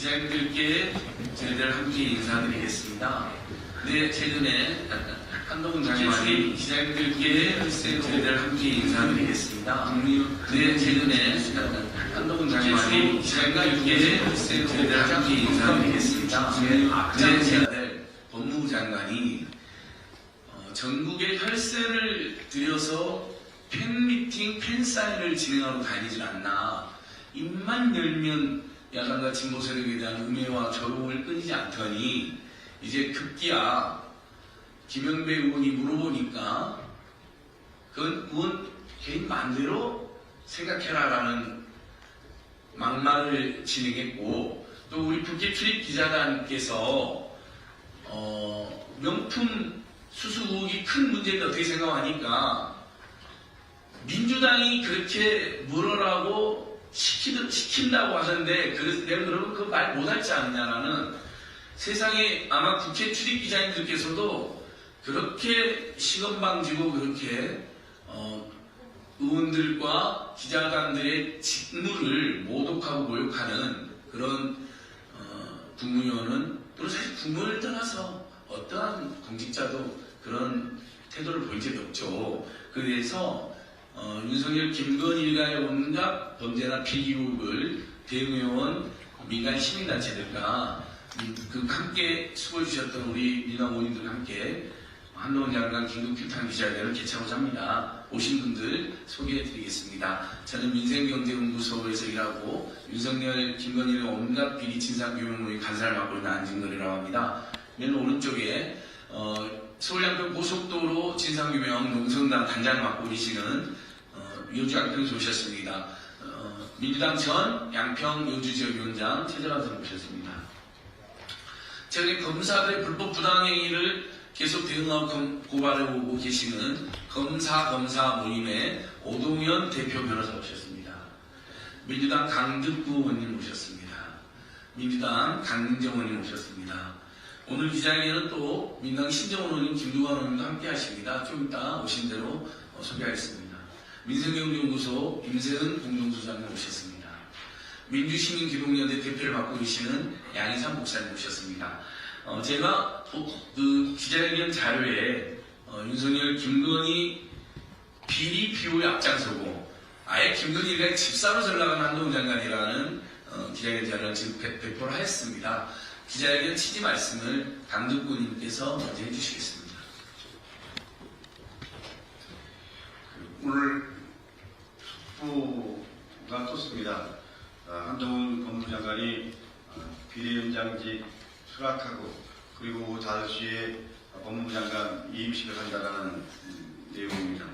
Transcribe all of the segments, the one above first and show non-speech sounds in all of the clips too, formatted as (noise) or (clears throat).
네, 기자님들께 저희들 함께 인사드리겠습니다. 네, 최근에 한동훈 장관 출입 기자님들께 저희들 함께 인사드리겠습니다. 네, 최근에 한동훈 장관 출입 기자님들께 저희들 함께 인사드리겠습니다. 네, 제가 법무부 장관이 어, 전국에 혈세를 들여서 팬미팅, 팬사인을 진행하고 다니질 않나. 입만 열면 야당과 진보 세력에 대한 음해와 조롱을 끊이지 않더니 이제 급기야 김영배 의원이 물어보니까 그건 의원 개인 마음대로 생각해라라는 막말을 진행했고 또 우리 국회 출입 기자단께서 어, 명품 수수 의혹이 큰 문제인데 어떻게 생각하니까 민주당이 그렇게 물어라고 시키듯, 시킨다고 하던데 그, 내가 그러면 그말 못할지 않느냐라는 세상에 아마 국회 출입 기자님들께서도 그렇게 시건방지고 그렇게 어, 의원들과 기자단들의 직무를 모독하고 모욕하는 그런 어, 국무위원은 또 사실 국무를 떠나서 어떠한 공직자도 그런 태도를 보인 적이 없죠. 그래서 어, 윤석열 김건희 일가의 온갖 범죄나 피기국을 대응해온 민간 시민단체들과 민- 그 함께 수고해 주셨던 우리 민원 의원님들과 함께 한동훈 장관 긴급 규탄 기자회견을 개최하고자 합니다. 오신 분들 소개해 드리겠습니다. 저는 민생경제연구소에서 일하고 윤석열, 김건희의 온갖 비리 진상규명의 간사를 맡고 있는 안진걸이라고 합니다. 맨 오른쪽에 어, 서울 양평 고속도로 진상규명 농성단 단장을 맡고 계시는 어, 양평에서 오셨습니다. 어, 민주당 전 양평 요주 지역위원장 최재관 선생 오셨습니다. 최근에 검사들의 불법 부당행위를 계속 대응하고 검- 고발해오고 계시는 검사 검사 모임의 오동현 대표 변호사 오셨습니다. 민주당 강득구 의원님 오셨습니다. 민주당 강민정 의원님 오셨습니다. 오늘 기자회견은 또 민당 신정원 의원님, 김두관 의원님도 함께 하십니다. 좀 이따 오신 대로 어, 소개하겠습니다. 민생경제연구소 임세은 공동소장님 오셨습니다. 민주시민기동연대 대표를 맡고 계시는 양희삼 목사님 오셨습니다. 어, 제가 도- 그 기자회견 자료에 어, 윤석열, 김건희 비리 비호에 앞장서고 아예 김건희가 집사로 전락한 한동훈 장관이라는 어, 기자회견 자료를 지금 배, 배포를 하였습니다. 기자회견 취지 말씀을 강덕구님께서 먼저 해주시겠습니다. 오늘 촉구가 떴습니다. 아, 한동훈 법무장관이 아, 비례위원장직 수락하고 그리고 오후 5시에 법무부 장관 이임식을 한다는 음, 내용입니다.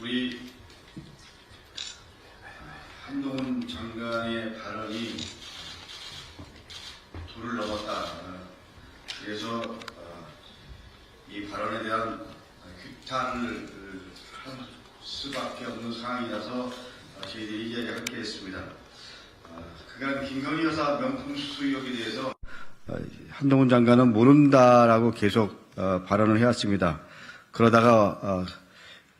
우리 한동훈 장관의 발언이 도를 넘었다. 아, 그래서 아, 이 발언에 대한 규탄을 할 수밖에 없는 상황이라서 저희들이 이 자리에 함께 했습니다. 아, 그간 김건희 여사 명품 수수 의혹에 대해서 한동훈 장관은 모른다라고 계속 어, 발언을 해왔습니다. 그러다가 어,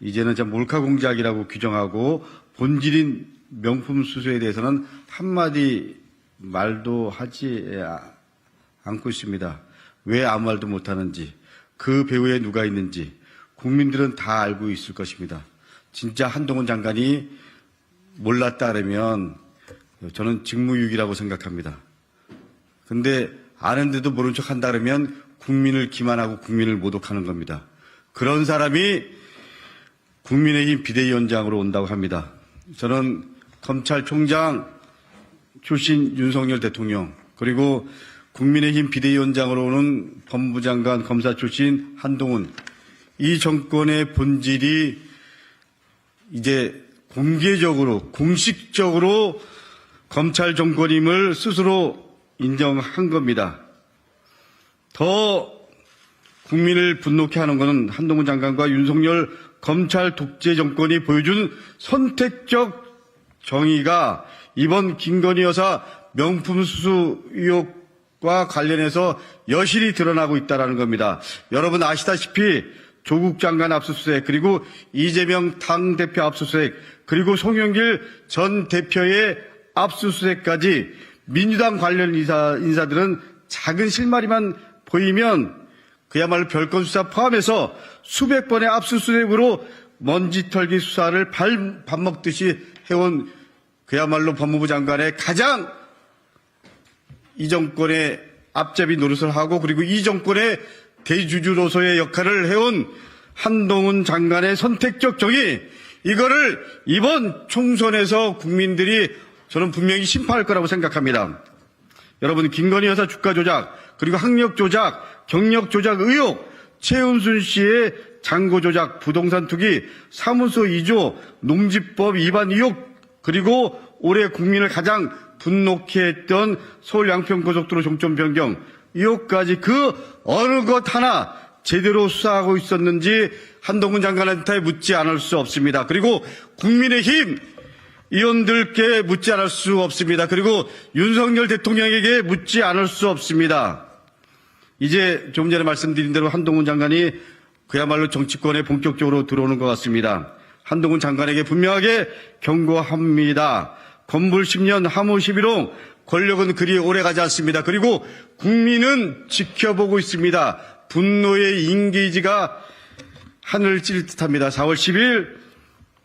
이제는 좀 몰카 공작이라고 규정하고 본질인 명품 수수에 대해서는 한마디 말도 하지 아- 않고 있습니다. 왜 아무 말도 못하는지, 그 배후에 누가 있는지 국민들은 다 알고 있을 것입니다. 진짜 한동훈 장관이 몰랐다 그러면 저는 직무유기라고 생각합니다. 근데 아는데도 모른 척 한다 그러면 국민을 기만하고 국민을 모독하는 겁니다. 그런 사람이 국민의힘 비대위원장으로 온다고 합니다. 저는 검찰총장 출신 윤석열 대통령 그리고 국민의힘 비대위원장으로 오는 법무부 장관 검사 출신 한동훈 이 정권의 본질이 이제 공개적으로 공식적으로 검찰 정권임을 스스로 인정한 겁니다. 더 국민을 분노케 하는 것은 한동훈 장관과 윤석열 검찰 독재 정권이 보여준 선택적 정의가 이번 김건희 여사 명품 수수 의혹과 관련해서 여실히 드러나고 있다는 겁니다. 여러분 아시다시피 조국 장관 압수수색 그리고 이재명 당 대표 압수수색 그리고 송영길 전 대표의 압수수색까지 민주당 관련 인사, 인사들은 작은 실마리만 보이면 그야말로 별건 수사 포함해서 수백 번의 압수수색으로 먼지 털기 수사를 발, 밥 먹듯이 해온 그야말로 법무부 장관의 가장 이 정권의 앞잡이 노릇을 하고 그리고 이 정권의 대주주로서의 역할을 해온 한동훈 장관의 선택적 정의 이거를 이번 총선에서 국민들이 저는 분명히 심판할 거라고 생각합니다. 여러분 김건희 여사 주가 조작 그리고 학력 조작 경력 조작 의혹 최은순 씨의 장고 조작 부동산 투기 사무소 2조 농지법 위반 의혹 그리고 올해 국민을 가장 분노케 했던 서울 양평고속도로 종점 변경 의혹까지 그 어느 것 하나 제대로 수사하고 있었는지 한동훈 장관한테 묻지 않을 수 없습니다. 그리고 국민의힘 의원들께 묻지 않을 수 없습니다. 그리고 윤석열 대통령에게 묻지 않을 수 없습니다. 이제 좀 전에 말씀드린 대로 한동훈 장관이 그야말로 정치권에 본격적으로 들어오는 것 같습니다. 한동훈 장관에게 분명하게 경고합니다. 건불 10년 하무 11홍 권력은 그리 오래 가지 않습니다. 그리고 국민은 지켜보고 있습니다. 분노의 인게이지가 하늘을 찌를 듯합니다. 4월 10일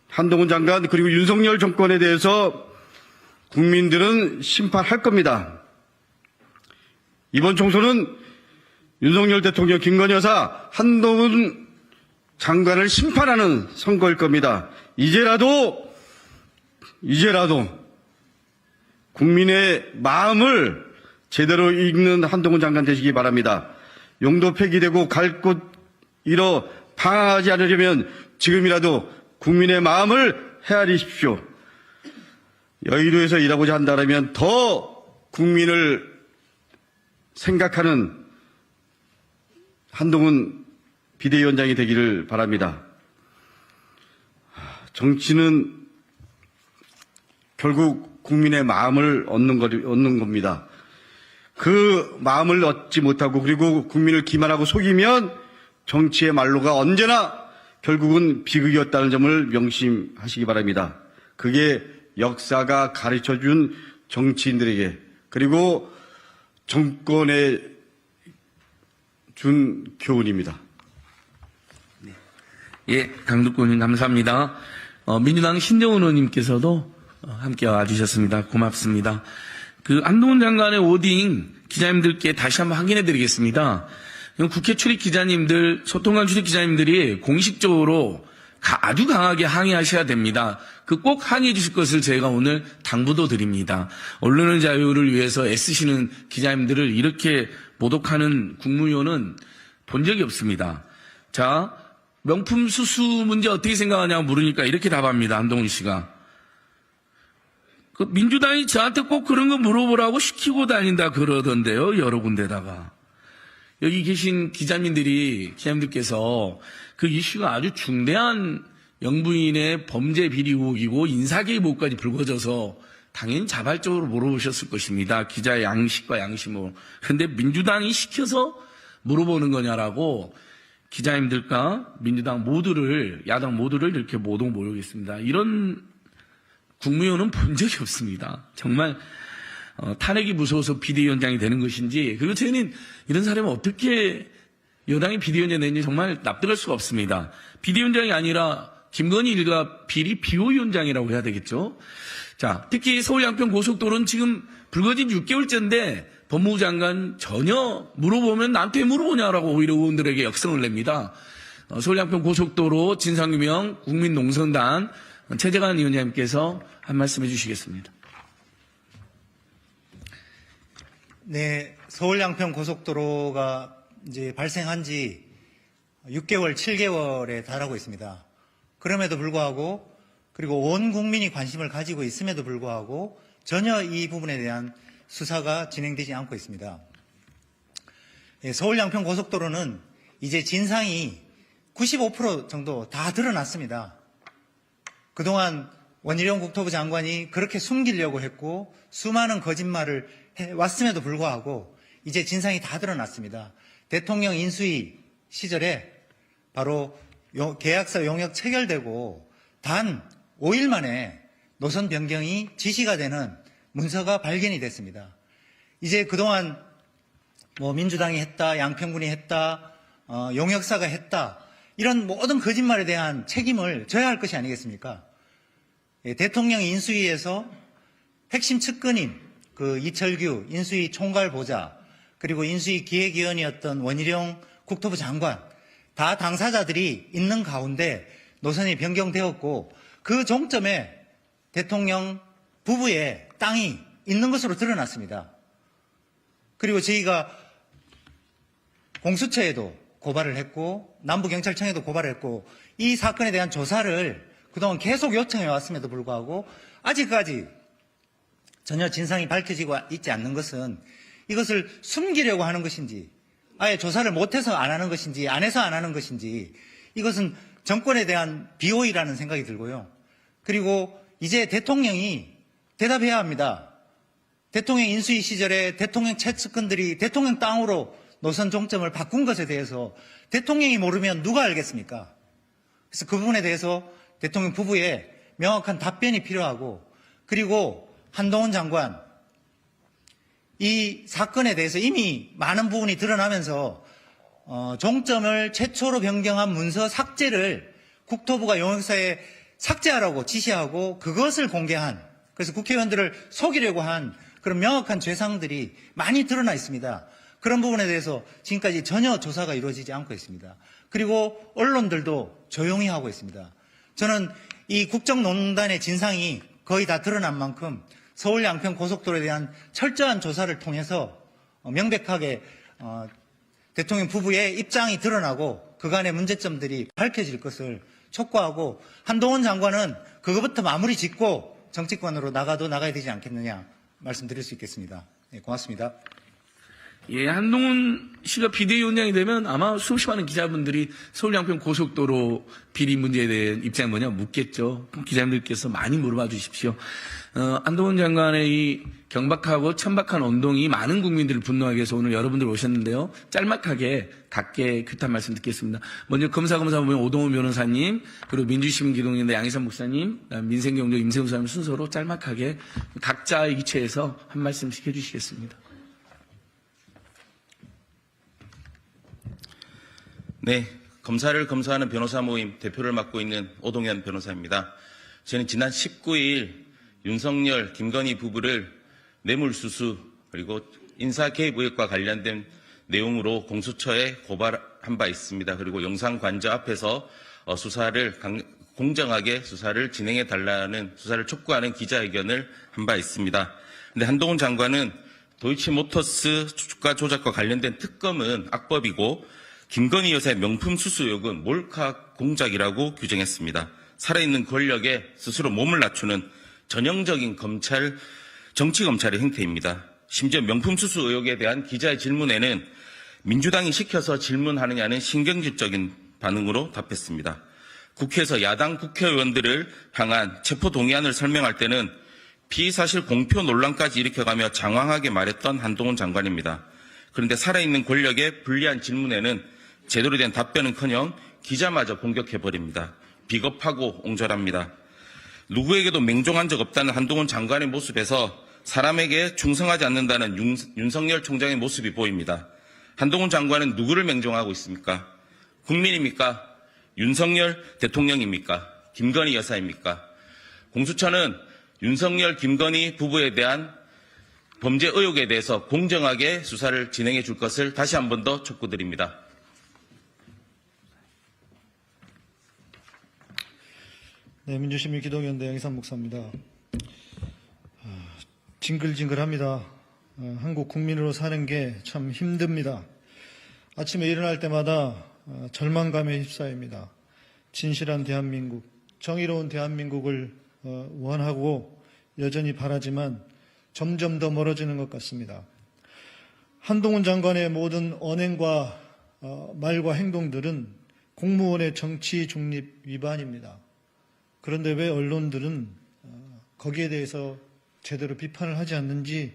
한동훈 장관 그리고 윤석열 정권에 대해서 국민들은 심판할 겁니다. 이번 총선은 윤석열 대통령 김건희 여사 한동훈 장관을 심판하는 선거일 겁니다. 이제라도 이제라도 국민의 마음을 제대로 읽는 한동훈 장관 되시기 바랍니다. 용도 폐기되고 갈 곳 잃어 방황하지 않으려면 지금이라도 국민의 마음을 헤아리십시오. 여의도에서 일하고자 한다면 더 국민을 생각하는 한동훈 비대위원장이 되기를 바랍니다. 정치는 결국 국민의 마음을 얻는, 거, 얻는 겁니다. 그 마음을 얻지 못하고 그리고 국민을 기만하고 속이면 정치의 말로가 언제나 결국은 비극이었다는 점을 명심하시기 바랍니다. 그게 역사가 가르쳐 준 정치인들에게 그리고 정권에 준 교훈입니다. 예, 강덕구님 감사합니다. 어, 민주당 신대원 의원님께서도 어, 함께 와주셨습니다. 고맙습니다. 그 한동훈 장관의 오딩 기자님들께 다시 한번 확인해 드리겠습니다. 국회 출입 기자님들, 소통관 출입 기자님들이 공식적으로 가- 아주 강하게 항의하셔야 됩니다. 그 꼭 항의해 주실 것을 제가 오늘 당부도 드립니다. 언론의 자유를 위해서 애쓰시는 기자님들을 이렇게 모독하는 국무위원은 본 적이 없습니다. 자, 명품 수수 문제 어떻게 생각하냐고 물으니까 이렇게 답합니다. 한동훈 씨가. 그 민주당이 저한테 꼭 그런 거 물어보라고 시키고 다닌다 그러던데요. 여러 군데다가. 여기 계신 기자님들이, 기자님들께서 그 이슈가 아주 중대한 영부인의 범죄 비리 의혹이고 인사개입 의혹까지 불거져서 당연히 자발적으로 물어보셨을 것입니다. 기자의 양식과 양심으로. 근데 민주당이 시켜서 물어보는 거냐라고 기자님들과 민주당 모두를, 야당 모두를 이렇게 모독 모욕했습니다. 이런 국무위원은 본 적이 없습니다. 정말 어, 탄핵이 무서워서 비대위원장이 되는 것인지 그리고 저희는 이런 사람이 어떻게 여당이 비대위원장이 되는지 정말 납득할 수가 없습니다. 비대위원장이 아니라 김건희 일가 비리 비호위원장이라고 해야 되겠죠. 자, 특히 서울 양평 고속도로는 지금 불거진 6개월째인데 법무부 장관 전혀 물어보면 나한테 왜 물어보냐라고 오히려 의원들에게 역성을 냅니다. 어, 서울 양평 고속도로 진상규명 국민농성단 최재관 위원장님께서 한 말씀 해주시겠습니다. 네, 서울 양평 고속도로가 이제 발생한 지 6개월, 7개월에 달하고 있습니다. 그럼에도 불구하고 그리고 온 국민이 관심을 가지고 있음에도 불구하고 전혀 이 부분에 대한 수사가 진행되지 않고 있습니다. 예, 서울 양평 고속도로는 이제 진상이 95% 정도 다 드러났습니다. 그동안 원희룡 국토부 장관이 그렇게 숨기려고 했고 수많은 거짓말을 해왔음에도 불구하고 이제 진상이 다 드러났습니다. 대통령 인수위 시절에 바로 요- 계약서 용역 체결되고 단 5일 만에 노선 변경이 지시가 되는 문서가 발견이 됐습니다. 이제 그동안 뭐 민주당이 했다, 양평군이 했다, 어, 용역사가 했다 이런 모든 거짓말에 대한 책임을 져야 할 것이 아니겠습니까? 예, 대통령 인수위에서 핵심 측근인 그 이철규 인수위 총괄 보좌 그리고 인수위 기획위원이었던 원희룡 국토부 장관 다 당사자들이 있는 가운데 노선이 변경되었고 그 종점에 대통령 부부의 땅이 있는 것으로 드러났습니다. 그리고 저희가 공수처에도 고발을 했고 남부경찰청에도 고발을 했고 이 사건에 대한 조사를 그동안 계속 요청해 왔음에도 불구하고 아직까지 전혀 진상이 밝혀지고 있지 않는 것은 이것을 숨기려고 하는 것인지 아예 조사를 못해서 안 하는 것인지 안 해서 안 하는 것인지 이것은 정권에 대한 비호의라는 생각이 들고요. 그리고 이제 대통령이 대답해야 합니다. 대통령 인수위 시절에 대통령 채측근들이 대통령 땅으로 노선 종점을 바꾼 것에 대해서 대통령이 모르면 누가 알겠습니까? 그래서 그 부분에 대해서 대통령 부부의 명확한 답변이 필요하고 그리고 한동훈 장관 이 사건에 대해서 이미 많은 부분이 드러나면서 어, 종점을 최초로 변경한 문서 삭제를 국토부가 용역사에 삭제하라고 지시하고 그것을 공개한 그래서 국회의원들을 속이려고 한 그런 명확한 죄상들이 많이 드러나 있습니다. 그런 부분에 대해서 지금까지 전혀 조사가 이루어지지 않고 있습니다. 그리고 언론들도 조용히 하고 있습니다. 저는 이 국정농단의 진상이 거의 다 드러난 만큼 서울 양평 고속도로에 대한 철저한 조사를 통해서 어, 명백하게 어, 대통령 부부의 입장이 드러나고 그간의 문제점들이 밝혀질 것을 촉구하고 한동훈 장관은 그것부터 마무리 짓고 정치권으로 나가도 나가야 되지 않겠느냐 말씀드릴 수 있겠습니다. 네, 고맙습니다. 예, 한동훈 씨가 비대위원장이 되면 아마 수십 많은 기자분들이 서울 양평 고속도로 비리 문제에 대한 입장이 뭐냐 묻겠죠. 기자님들께서 많이 물어봐 주십시오. 어, 한동훈 장관의 이 경박하고 천박한 운동이 많은 국민들을 분노하게 해서 오늘 여러분들 오셨는데요. 짤막하게 각계 규탄 말씀 듣겠습니다. 먼저 검사검사 보면 오동훈 변호사님, 그리고 민주시민기동연대 양희삼 목사님, 민생경제 임세훈 사님 순서로 짤막하게 각자의 기체에서 한 말씀씩 해주시겠습니다. 네, 검사를 검사하는 변호사 모임 대표를 맡고 있는 오동현 변호사입니다. 저는 지난 19일 윤석열, 김건희 부부를 뇌물수수 그리고 인사 의혹과 관련된 내용으로 공수처에 고발한 바 있습니다. 그리고 영상 관저 앞에서 어, 수사를 강- 공정하게 수사를 진행해 달라는 수사를 촉구하는 기자회견을 한 바 있습니다. 근데 한동훈 장관은 도이치모터스 주가 조작과 관련된 특검은 악법이고 김건희 여사의 명품 수수 의혹은 몰카 공작이라고 규정했습니다. 살아있는 권력에 스스로 몸을 낮추는 전형적인 검찰, 정치 검찰의 행태입니다. 심지어 명품 수수 의혹에 대한 기자의 질문에는 민주당이 시켜서 질문하느냐는 신경질적인 반응으로 답했습니다. 국회에서 야당 국회의원들을 향한 체포 동의안을 설명할 때는 피의사실 공표 논란까지 일으켜가며 장황하게 말했던 한동훈 장관입니다. 그런데 살아있는 권력의 불리한 질문에는 제대로 된 답변은커녕 기자마저 공격해버립니다. 비겁하고 옹졸합니다. 누구에게도 맹종한 적 없다는 한동훈 장관의 모습에서 사람에게 충성하지 않는다는 윤, 윤석열 총장의 모습이 보입니다. 한동훈 장관은 누구를 맹종하고 있습니까? 국민입니까? 윤석열 대통령입니까? 김건희 여사입니까? 공수처는 윤석열, 김건희 부부에 대한 범죄 의혹에 대해서 공정하게 수사를 진행해 줄 것을 다시 한 번 더 촉구드립니다. 네, 민주시민 기동연대 양희삼 목사입니다. 아, 징글징글합니다. 아, 한국 국민으로 사는 게 참 힘듭니다. 아침에 일어날 때마다 아, 절망감에 휩싸입니다. 진실한 대한민국, 정의로운 대한민국을 어, 원하고 여전히 바라지만 점점 더 멀어지는 것 같습니다. 한동훈 장관의 모든 언행과 어, 말과 행동들은 공무원의 정치 중립 위반입니다. 그런데 왜 언론들은 어, 거기에 대해서 제대로 비판을 하지 않는지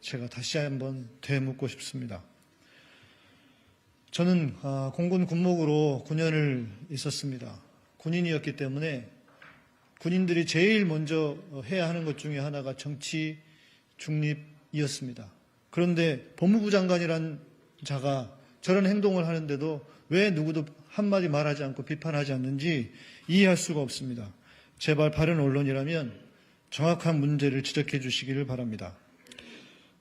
제가 다시 한번 되묻고 싶습니다. 저는 아, 공군 군목으로 9년을 있었습니다. 군인이었기 때문에 군인들이 제일 먼저 해야 하는 것 중에 하나가 정치 중립이었습니다. 그런데 법무부 장관이란 자가 저런 행동을 하는데도 왜 누구도 한마디 말하지 않고 비판하지 않는지 이해할 수가 없습니다. 제발 바른 언론이라면 정확한 문제를 지적해 주시기를 바랍니다.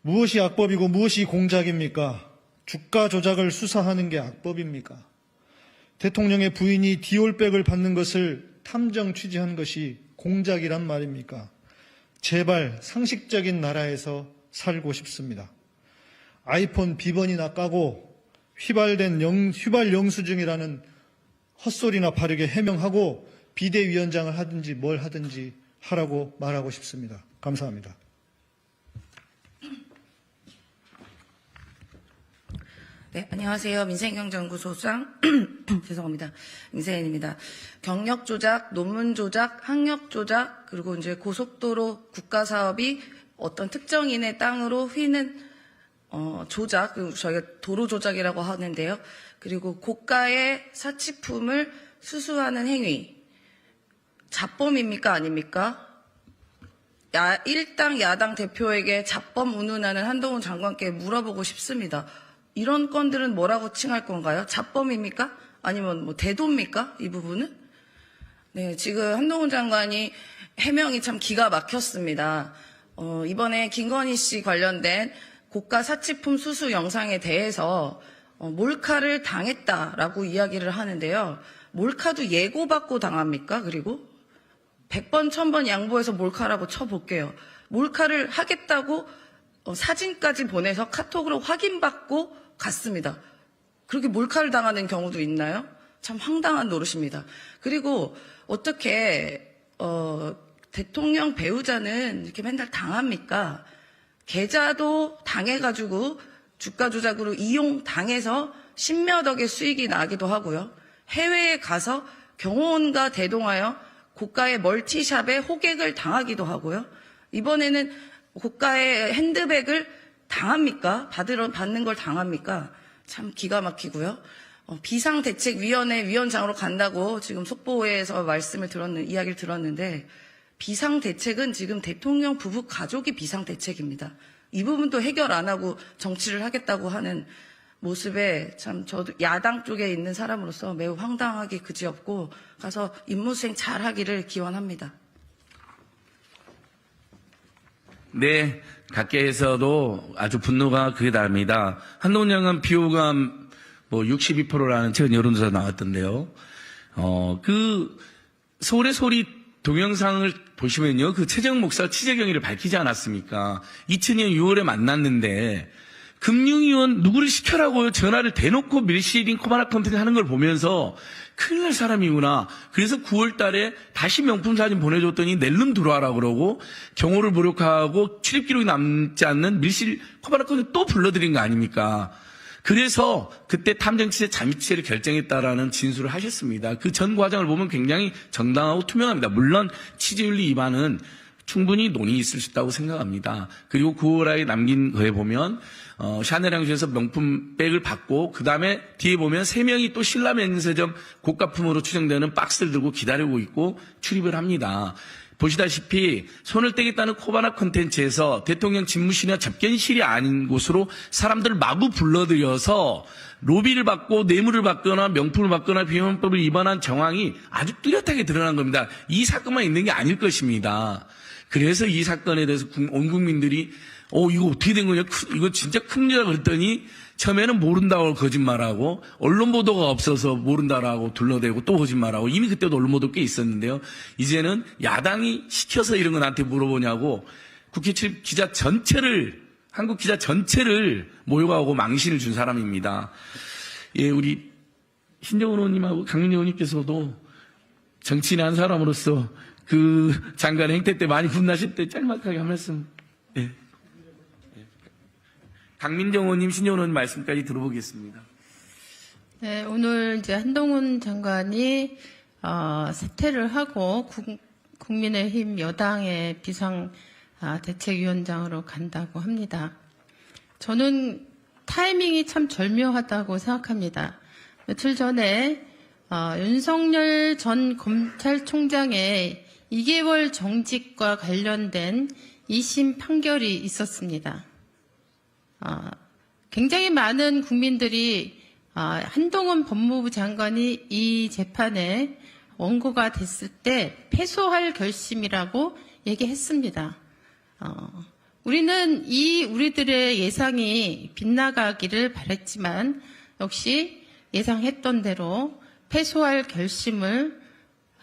무엇이 악법이고 무엇이 공작입니까? 주가 조작을 수사하는 게 악법입니까? 대통령의 부인이 디올백을 받는 것을 탐정 취재한 것이 공작이란 말입니까? 제발 상식적인 나라에서 살고 싶습니다. 아이폰 비번이나 까고 휘발된 영, 휘발 영수증이라는 헛소리나 바르게 해명하고 비대위원장을 하든지 뭘 하든지 하라고 말하고 싶습니다. 감사합니다. 네, 안녕하세요. 민생경제연구소장 (clears throat) 죄송합니다. 민세인입니다. 경력 조작, 논문 조작, 학력 조작, 그리고 이제 고속도로 국가 사업이 어떤 특정인의 땅으로 휘는 어, 조작, 그 저희가 도로 조작이라고 하는데요. 그리고 고가의 사치품을 수수하는 행위, 자범입니까 아닙니까? 야, 일당 야당 대표에게 자범 운운하는 한동훈 장관께 물어보고 싶습니다. 이런 건들은 뭐라고 칭할 건가요? 자범입니까? 아니면 뭐 대도입니까? 이 부분은? 네, 지금 한동훈 장관이 해명이 참 기가 막혔습니다. 어, 이번에 김건희 씨 관련된 고가 사치품 수수 영상에 대해서 어, 몰카를 당했다라고 이야기를 하는데요. 몰카도 예고받고 당합니까? 그리고 100번, 1000번 양보해서 몰카라고 쳐볼게요. 몰카를 하겠다고 어, 사진까지 보내서 카톡으로 확인받고 갔습니다. 그렇게 몰카를 당하는 경우도 있나요? 참 황당한 노릇입니다. 그리고 어떻게 어, 대통령 배우자는 이렇게 맨날 당합니까? 계좌도 당해가지고 주가 조작으로 이용 당해서 십몇 억의 수익이 나기도 하고요. 해외에 가서 경호원과 대동하여 고가의 멀티샵에 호객을 당하기도 하고요. 이번에는 고가의 핸드백을 당합니까? 받으러 받는 걸 당합니까? 참 기가 막히고요. 어, 비상대책위원회 위원장으로 간다고 지금 속보에서 말씀을 들었는 이야기를 들었는데 비상대책은 지금 대통령 부부 가족이 비상대책입니다. 이 부분도 해결 안 하고 정치를 하겠다고 하는 모습에 참 저도 야당 쪽에 있는 사람으로서 매우 황당하게 그지없고 가서 임무수행 잘 하기를 기원합니다. 네, 각계에서도 아주 분노가 그게 다릅니다. 한동훈 장관 비호감 뭐 62%라는 최근 여론조사 나왔던데요. 어, 그 서울의 소리 동영상을 보시면요. 그 최재형 목사 취재 경위를 밝히지 않았습니까? 2000년 6월에 만났는데 금융위원 누구를 시켜라고요? 전화를 대놓고 밀시링 코바나 컨텐츠 하는 걸 보면서 큰일 날 사람이구나. 그래서 9월 달에 다시 명품 사진 보내줬더니 낼름 들어와라 그러고 경호를 무력화하고 출입 기록이 남지 않는 밀실 코바나 컨텐츠 또 불러들인 거 아닙니까? 그래서 그때 탐정치의 잠입치를 결정했다라는 진술을 하셨습니다. 그 전 과정을 보면 굉장히 정당하고 투명합니다. 물론 취재윤리 위반은 충분히 논의 있을 수 있다고 생각합니다. 그리고 9월에 남긴 거에 보면 어, 샤넬 향수에서 명품 백을 받고 그 다음에 뒤에 보면 세 명이 또 신라 면세점 고가품으로 추정되는 박스를 들고 기다리고 있고 출입을 합니다. 보시다시피 손을 떼겠다는 코바나 콘텐츠에서 대통령 집무실이나 접견실이 아닌 곳으로 사람들을 마구 불러들여서 로비를 받고 뇌물을 받거나 명품을 받거나 비용법을 위반한 정황이 아주 뚜렷하게 드러난 겁니다. 이 사건만 있는 게 아닐 것입니다. 그래서 이 사건에 대해서 국- 온 국민들이 어 이거 어떻게 된 거냐 크- 이거 진짜 큰 문제다 그랬더니 처음에는 모른다고 거짓말하고 언론 보도가 없어서 모른다라고 둘러대고 또 거짓말하고 이미 그때도 언론 보도 꽤 있었는데요. 이제는 야당이 시켜서 이런 거 나한테 물어보냐고 국회 출입 기자 전체를 한국 기자 전체를 모욕하고 망신을 준 사람입니다. 예, 우리 신정훈 의원님하고 강민희 의원님께서도 정치인의 한 사람으로서 그 장관의 행태 때 많이 분나실 때 짤막하게 한 말씀. 예. 강민정 의원님, 신정훈 의원님 말씀까지 들어보겠습니다. 네, 오늘 이제 한동훈 장관이 어, 사퇴를 하고 국, 국민의힘 여당의 비상 아, 대책위원장으로 간다고 합니다. 저는 타이밍이 참 절묘하다고 생각합니다. 며칠 전에 어, 윤석열 전 검찰총장의 2개월 정직과 관련된 2심 판결이 있었습니다. 아, 굉장히 많은 국민들이 아, 한동훈 법무부 장관이 이 재판에 원고가 됐을 때 패소할 결심이라고 얘기했습니다. 어, 우리는 이 우리들의 예상이 빗나가기를 바랬지만 역시 예상했던 대로 패소할 결심을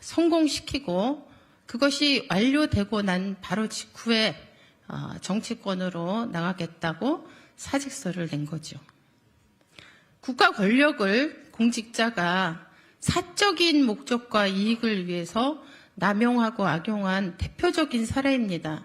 성공시키고 그것이 완료되고 난 바로 직후에 어, 정치권으로 나가겠다고 사직서를 낸 거죠. 국가 권력을 공직자가 사적인 목적과 이익을 위해서 남용하고 악용한 대표적인 사례입니다.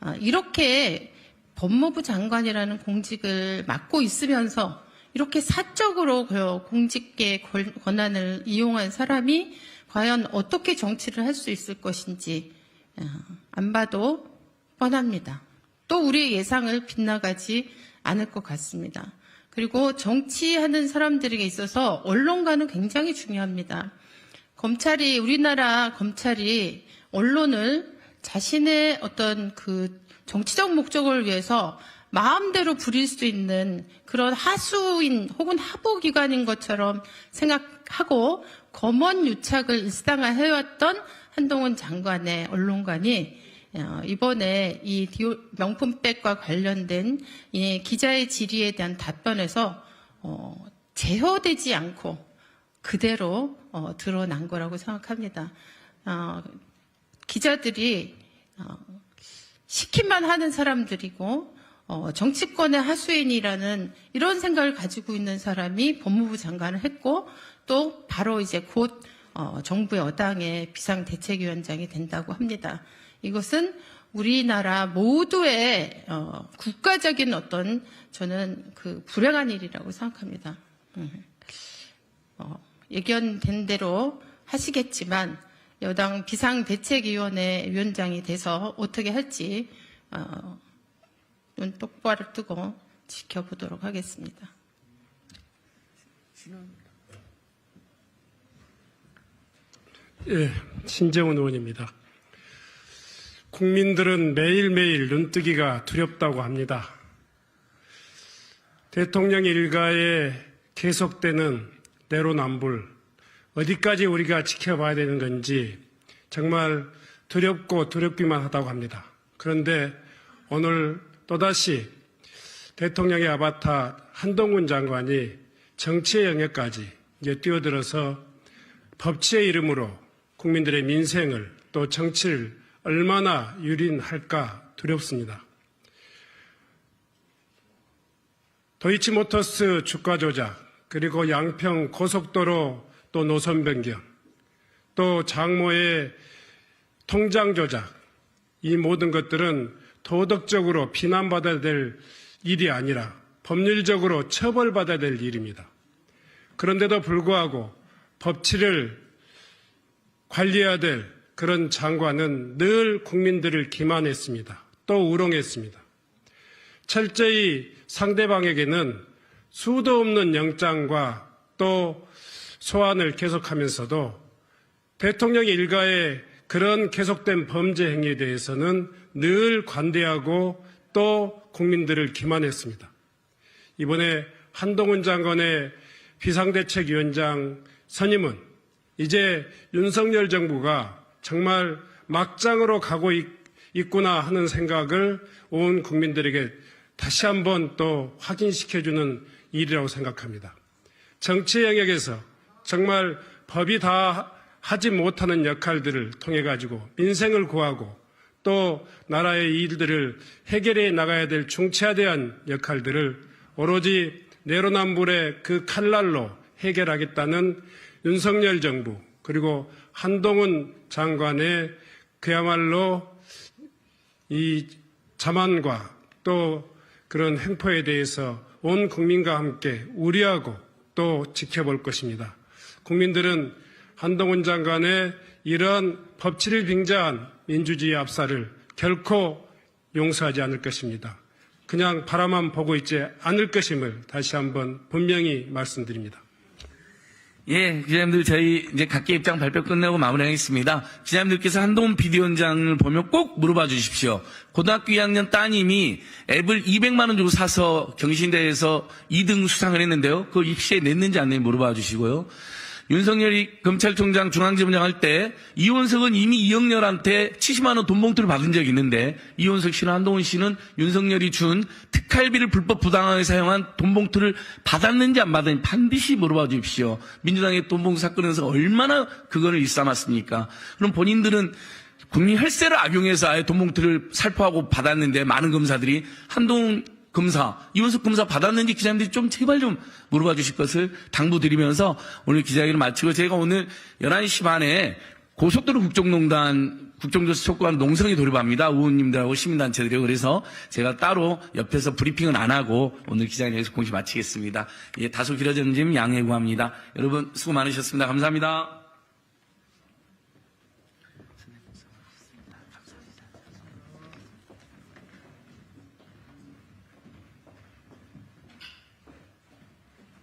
아, 이렇게 법무부 장관이라는 공직을 맡고 있으면서 이렇게 사적으로 그 공직계 권- 권한을 이용한 사람이 과연 어떻게 정치를 할 수 있을 것인지 어, 안 봐도 뻔합니다. 또 우리의 예상을 빗나가지 않을 것 같습니다. 그리고 정치하는 사람들에게 있어서 언론가는 굉장히 중요합니다. 검찰이 우리나라 검찰이 언론을 자신의 어떤 그 정치적 목적을 위해서 마음대로 부릴 수 있는 그런 하수인 혹은 하부기관인 것처럼 생각하고 검언 유착을 일상화해왔던 한동훈 장관의 언론관이 어, 이번에 이 명품백과 관련된 이 기자의 질의에 대한 답변에서 어, 제어되지 않고 그대로 어, 드러난 거라고 생각합니다. 어, 기자들이 어, 시키만 하는 사람들이고 어, 정치권의 하수인이라는 이런 생각을 가지고 있는 사람이 법무부 장관을 했고 또 바로 이제 곧 어, 정부 여당의 비상대책위원장이 된다고 합니다. 이것은 우리나라 모두의 어, 국가적인 어떤 저는 그 불행한 일이라고 생각합니다. 음. 어, 예견된 대로 하시겠지만 여당 비상대책위원회 위원장이 돼서 어떻게 할지 어, 눈 똑바로 뜨고 지켜보도록 하겠습니다. 예, 신재훈 의원입니다. 국민들은 매일매일 눈뜨기가 두렵다고 합니다. 대통령 일가에 계속되는 내로남불, 어디까지 우리가 지켜봐야 되는 건지 정말 두렵고 두렵기만 하다고 합니다. 그런데 오늘 또다시 대통령의 아바타 한동훈 장관이 정치의 영역까지 이제 뛰어들어서 법치의 이름으로 국민들의 민생을 또 정치를 얼마나 유린할까 두렵습니다. 도이치모터스 주가 조작, 그리고 양평 고속도로 또 노선 변경, 또 장모의 통장 조작, 이 모든 것들은 도덕적으로 비난받아야 될 일이 아니라 법률적으로 처벌받아야 될 일입니다. 그런데도 불구하고 법치를 관리해야 될 그런 장관은 늘 국민들을 기만했습니다. 또 우롱했습니다. 철저히 상대방에게는 수도 없는 영장과 또 소환을 계속하면서도 대통령 일가의 그런 계속된 범죄 행위에 대해서는 늘 관대하고 또 국민들을 기만했습니다. 이번에 한동훈 장관의 비상대책위원장 선임은 이제 윤석열 정부가 정말 막장으로 가고 있, 있구나 하는 생각을 온 국민들에게 다시 한번 또 확인시켜주는 일이라고 생각합니다. 정치 영역에서 정말 법이 다 하지 못하는 역할들을 통해 가지고 민생을 구하고 또 나라의 일들을 해결해 나가야 될 중차대한 역할들을 오로지 내로남불의 그 칼날로 해결하겠다는 윤석열 정부 그리고 한동훈 장관의 그야말로 이 자만과 또 그런 행포에 대해서 온 국민과 함께 우려하고 또 지켜볼 것입니다. 국민들은 한동훈 장관의 이러한 법치를 빙자한 민주주의 압살을 결코 용서하지 않을 것입니다. 그 그냥 바라만 보고 있지 않을 것임을 다시 한번 분명히 말씀드립니다. 예, 기자님들 저희 이제 각계 입장 발표 끝내고 마무리하겠습니다. 기자님들께서 한동훈 비대위원장을 보면 꼭 물어봐 주십시오. 고등학교 2학년 따님이 앱을 200만 원 주고 사서 경신대에서 2등 수상을 했는데요. 그걸 입시에 냈는지 안 냈는지 물어봐 주시고요. 윤석열이 검찰총장 중앙지검장 할 때 이원석은 이미 이영렬한테 70만 원 돈 봉투를 받은 적이 있는데 이원석 씨는 한동훈 씨는 윤석열이 준 특할비를 불법 부당하게 사용한 돈 봉투를 받았는지 안 받았는지 반드시 물어봐 주십시오. 민주당의 돈 봉투 사건에서 얼마나 그거를 일삼았습니까? 그럼 본인들은 국민 혈세를 악용해서 아예 돈 봉투를 살포하고 받았는데 많은 검사들이 한동훈 검사, 이원석 검사 받았는지 기자님들이 좀 제발 좀 물어봐 주실 것을 당부드리면서 오늘 기자회견을 마치고 제가 오늘 11시 반에 고속도로 국정농단 국정조사 촉구한 농성에 돌입합니다. 의원님들하고 시민단체들이요. 그래서 제가 따로 옆에서 브리핑은 안 하고 오늘 기자회견에서 공시 마치겠습니다. 예, 다소 길어졌는지 양해 구합니다. 여러분 수고 많으셨습니다. 감사합니다.